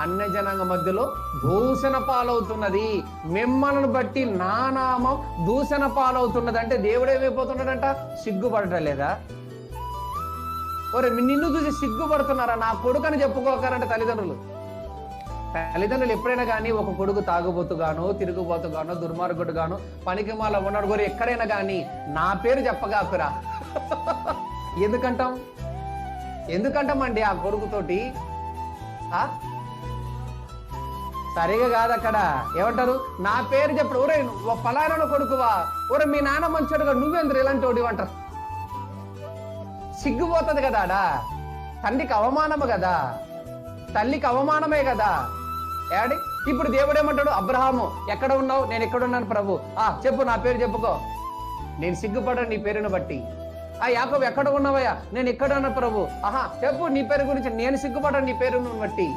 అన్య జనాంగ మధ్యలో దూషణ పాలవుతున్నది. మిమ్మల్ని బట్టి నా నామం దూషణ పాలవుతున్నది. అంటే దేవుడు ఏమైపోతున్నాడంట? సిగ్గుపడటం లేదా? ఒరే నిన్ను చూసి సిగ్గుపడుతున్నారా? నా కొడుకని చెప్పుకోకరంట తల్లిదండ్రులు. తల్లిదండ్రులు ఎప్పుడైనా కానీ ఒక కొడుకు తాగుబోతుగాను గాను దుర్మార్గుడుగాను గాను పనికి మాల ఉన్నాడు కూడా ఎక్కడైనా కానీ నా పేరు చెప్పగాకురా. ఎందుకంటాం? ఎందుకంటామండి ఆ కొడుకుతోటి? ఆ? సరిగా కాదు అక్కడ ఏమంటారు? నా పేరు చెప్పడు. ఒరే నువ్వు పలానా కొడుకువా? ఒరే మీ నాన్న మంచోడుగా నువ్వెందుకు ఇలాంటి వాడు అంటారు? సిగ్గుపోతుంది కదా ఆడ? తండ్రికి అవమానము కదా? తల్లికి అవమానమే కదా? ఏడి ఇప్పుడు దేవుడు ఏమంటాడు? అబ్రహాము ఎక్కడ ఉన్నావు? నేను ఎక్కడ ఉన్నాను ప్రభు? ఆ చెప్పు నా పేరు చెప్పుకో. నేను సిగ్గుపడను నీ పేరును బట్టి. ఆ యాకోబు ఎక్కడ ఉన్నావయ్యా? నేను ఎక్కడ ఉన్నా ప్రభు? ఆహా చెప్పు నీ పేరు గురించి నేను సిగ్గుపడను నీ పేరును బట్టి.